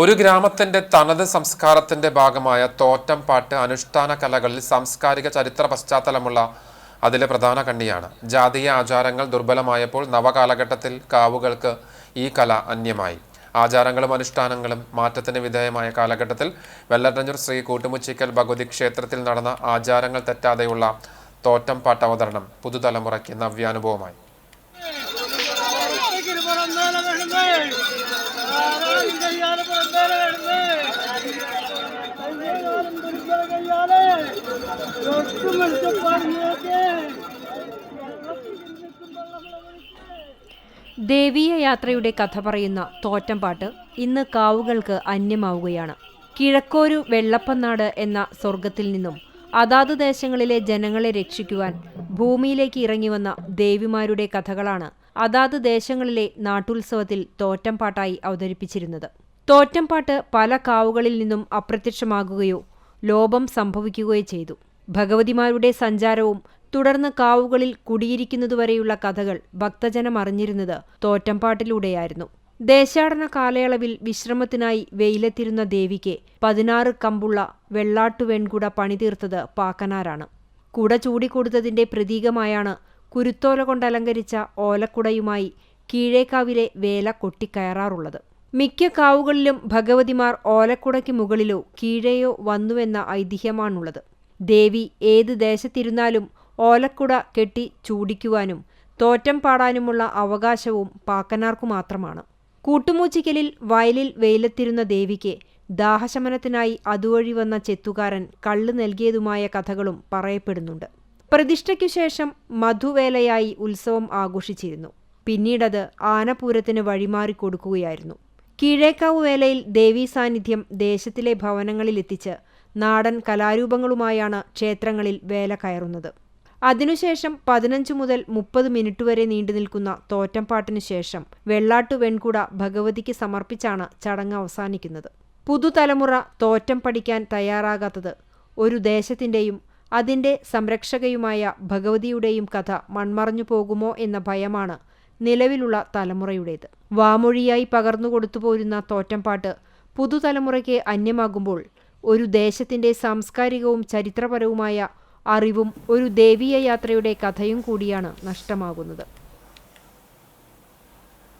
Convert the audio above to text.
ഒരു ഗ്രാമത്തിന്റെ തനത് സംസ്കാരത്തിന്റെ ഭാഗമായ തോറ്റം പാട്ട് അനുഷ്ഠാന കലകളിൽ സാംസ്കാരിക ചരിത്ര പശ്ചാത്തലമുള്ള അതിലെ പ്രധാന കണ്ണിയാണ്. ജാതീയ ആചാരങ്ങൾ ദുർബലമായപ്പോൾ നവകാലഘട്ടത്തിൽ കാവുകൾക്ക് ഈ കല അന്യമായി. ആചാരങ്ങളും അനുഷ്ഠാനങ്ങളും മാറ്റത്തിന് വിധേയമായ കാലഘട്ടത്തിൽ വെള്ളട്ടഞ്ഞൂർ ശ്രീ കൂട്ടുമുച്ചിക്കൽ ഭഗവതി ക്ഷേത്രത്തിൽ നടന്ന ആചാരങ്ങൾ തെറ്റാതെയുള്ള തോറ്റം പാട്ട് അവതരണം പുതുതലമുറയ്ക്ക് നവ്യാനുഭവമായി. ദേവീയ യാത്രയുടെ കഥ പറയുന്ന തോറ്റംപാട്ട് ഇന്ന് കാവുകൾക്ക് അന്യമാവുകയാണ്. കിഴക്കോരു വെള്ളപ്പനാട് എന്ന സ്വർഗത്തിൽ നിന്നും അതാത് ദേശങ്ങളിലെ ജനങ്ങളെ രക്ഷിക്കുവാൻ ഭൂമിയിലേക്ക് ഇറങ്ങി വന്ന ദേവിമാരുടെ കഥകളാണ് അതാത് ദേശങ്ങളിലെ നാട്ടുത്സവത്തിൽ തോറ്റംപാട്ടായി അവതരിപ്പിച്ചിരുന്നത്. തോറ്റംപാട്ട് പല കാവുകളിൽ നിന്നും അപ്രത്യക്ഷമാകുകയോ ലോപം സംഭവിക്കുകയോ ചെയ്തു. ഭഗവതിമാരുടെ സഞ്ചാരവും തുടർന്ന് കാവുകളിൽ കുടിയിരിക്കുന്നതുവരെയുള്ള കഥകൾ ഭക്തജനം അറിഞ്ഞിരുന്നത് തോറ്റംപാട്ടിലൂടെയായിരുന്നു. ദേശാടന കാലയളവിൽ വിശ്രമത്തിനായി വെയിലെത്തിരുന്ന ദേവിക്ക് പതിനാറ് കമ്പുള്ള വെള്ളാട്ടുവെൺകുട പണിതീർത്തത് പാക്കനാരാണ്. കുട ചൂടിക്കൊടുത്തതിന്റെ പ്രതീകമായാണ് കുരുത്തോല കൊണ്ടലങ്കരിച്ച ഓലക്കുടയുമായി കീഴേക്കാവിലെ വേല കൊട്ടിക്കയറാറുള്ളത്. മിക്ക കാവുകളിലും ഭഗവതിമാർ ഓലക്കുടയ്ക്ക് മുകളിലോ കീഴെയോ വന്നുവെന്ന ഐതിഹ്യമാണുള്ളത്. ദേവി ഏത് ദേശത്തിരുന്നാലും ഓലക്കുട കെട്ടി ചൂടിക്കുവാനും തോറ്റം പാടാനുമുള്ള അവകാശവും പാക്കനാർക്കു മാത്രമാണ്. കൂട്ടുമൂച്ചിക്കലിൽ വയലിൽ വെയിലത്തിരുന്ന ദേവിക്ക് ദാഹശമനത്തിനായി അതുവഴി വന്ന ചെത്തുകാരൻ കള്ള് നൽകിയതുമായ കഥകളും പറയപ്പെടുന്നുണ്ട്. പ്രതിഷ്ഠയ്ക്കു ശേഷം മധുവേലയായി ഉത്സവം ആഘോഷിച്ചിരുന്നു. പിന്നീടത് ആനപൂരത്തിന് വഴിമാറി കൊടുക്കുകയായിരുന്നു. കീഴേക്കാവ് വേലയിൽ ദേവീ സാന്നിധ്യം ദേശത്തിലെ ഭവനങ്ങളിലെത്തിച്ച് നാടൻ കലാരൂപങ്ങളുമായാണ് ക്ഷേത്രങ്ങളിൽ വേല കയറുന്നത്. അതിനുശേഷം പതിനഞ്ച് മുതൽ മുപ്പത് മിനിറ്റ് വരെ നീണ്ടു നിൽക്കുന്ന തോറ്റംപാട്ടിനു ശേഷം വെള്ളാട്ടു വെൺകുട ഭഗവതിക്ക് സമർപ്പിച്ചാണ് ചടങ്ങ് അവസാനിക്കുന്നത്. പുതുതലമുറ തോറ്റം പഠിക്കാൻ തയ്യാറാകാത്തത് ഒരു ദേശത്തിന്റെയും അതിന്റെ സംരക്ഷകയുമായ ഭഗവതിയുടെയും കഥ മൺമറഞ്ഞു പോകുമോ എന്ന ഭയമാണ് നിലവിലുള്ള തലമുറയുടേത്. വാമൊഴിയായി പകർന്നു കൊടുത്തുപോരുന്ന തോറ്റംപാട്ട് പുതുതലമുറയ്ക്ക് അന്യമാകുമ്പോൾ ഒരു ദേശത്തിന്റെ സാംസ്കാരികവും ചരിത്രപരവുമായ അറിവും ഒരു ദേവീയ യാത്രയുടെ കഥയും കൂടിയാണ് നഷ്ടമാകുന്നത്.